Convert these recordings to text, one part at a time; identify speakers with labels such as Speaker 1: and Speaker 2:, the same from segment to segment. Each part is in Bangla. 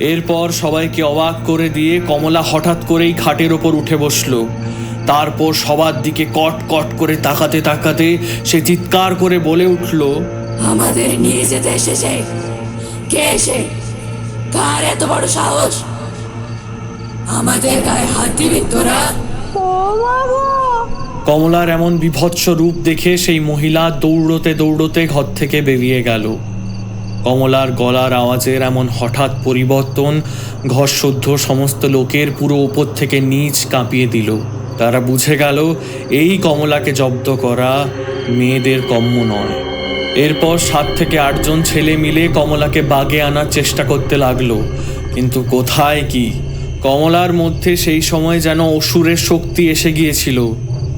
Speaker 1: এরপর সবাইকে অবাক করে দিয়ে কমলা হঠাৎ করেই খাটের ওপর উঠে বসল। তারপর সবার দিকে কট কট করে তাকাতে তাকাতে সে চিৎকার করে বলে উঠল
Speaker 2: আমাদের নিয়ে যেতে এসেছে। কে এসে? কার এত বড় সাহস? আমাদের গায়ে হাত দিবি তোরা?
Speaker 1: কমলার এমন বিভৎস রূপ দেখে সেই মহিলা দৌড়তে দৌড়তে ঘর থেকে বেরিয়ে গেল। কমলার গলার আওয়াজের এমন হঠাৎ পরিবর্তন ঘরশুদ্ধ সমস্ত লোকের পুরো উপর থেকে নিচ কাঁপিয়ে দিল। তারা বুঝে গেল, এই কমলাকে জব্দ করা মেয়েদের কম্য নয়। এরপর সাত থেকে আটজন ছেলে মিলে কমলাকে বাগে আনার চেষ্টা করতে লাগল। কিন্তু কোথায় কি? কমলার মধ্যে সেই সময় যেন অসুরের শক্তি এসে গিয়েছিল।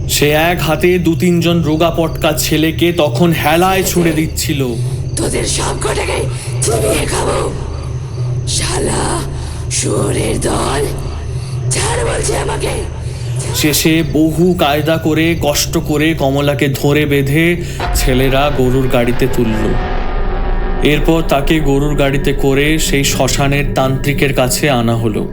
Speaker 1: সে এক হাতে দু তিনজন রোগা পটকা ছেলেকে তখন হেলায় ছুড়ে দিচ্ছিল।
Speaker 2: তোদের সব কটাকে চিবিয়ে খাব। শালা, শুয়োরের দল। ছাড় বলছে আমাকে।
Speaker 1: শেষে বহু কায়দা করে, কষ্ট করে কমলাকে ধরে বেঁধে ছেলেরা গরুর গাড়িতে তুলল। এরপর তাকে গরুর গাড়িতে করে সেই শ্মশানের তান্ত্রিকের কাছে আনা হলো।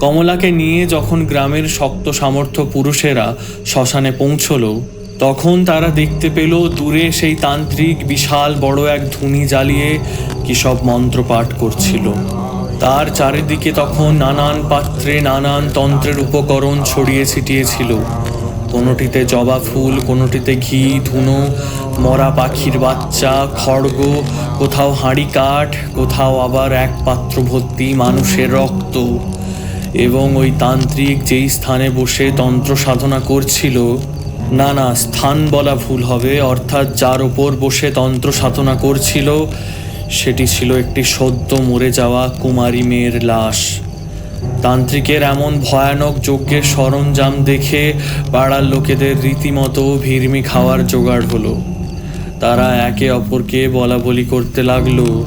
Speaker 1: কমলাকে নিয়ে যখন গ্রামের শক্ত সামর্থ্য পুরুষেরা শ্মশানে পৌঁছলো তখন তারা দেখতে পেল দূরে সেই তান্ত্রিক বিশাল বড় এক ধুনি জ্বালিয়ে কি সব মন্ত্র পাঠ করছিল। তার চারিদিকে তখন নানান পাত্রে নানান তন্ত্রের উপকরণ ছড়িয়ে ছিটিয়েছিল। কোনোটিতে জবা ফুল, কোনোটিতে ঘি, ধুনো, মরা পাখির বাচ্চা, খড়গ, কোথাও হাঁড়ি কাঠ, কোথাও আবার এক পাত্র ভর্তি মানুষের রক্ত। এবং ওই তান্ত্রিক যেই স্থানে বসে তন্ত্র সাধনা করছিল না না, স্থান বলা ভুল হবে, অর্থাৎ যার ওপর বসে তন্ত্র সাধনা করছিল, সেটি ছিল একটি সদ্য মরে যাওয়া কুমারী মেয়ের লাশ। তান্ত্রিকের এমন ভয়ানক যজ্ঞের সরঞ্জাম দেখে পাড়ার লোকেদের রীতিমতো ভিড়মি খাওয়ার জোগাড় হলো। তারা একে অপরকে বলা বলি করতে লাগল।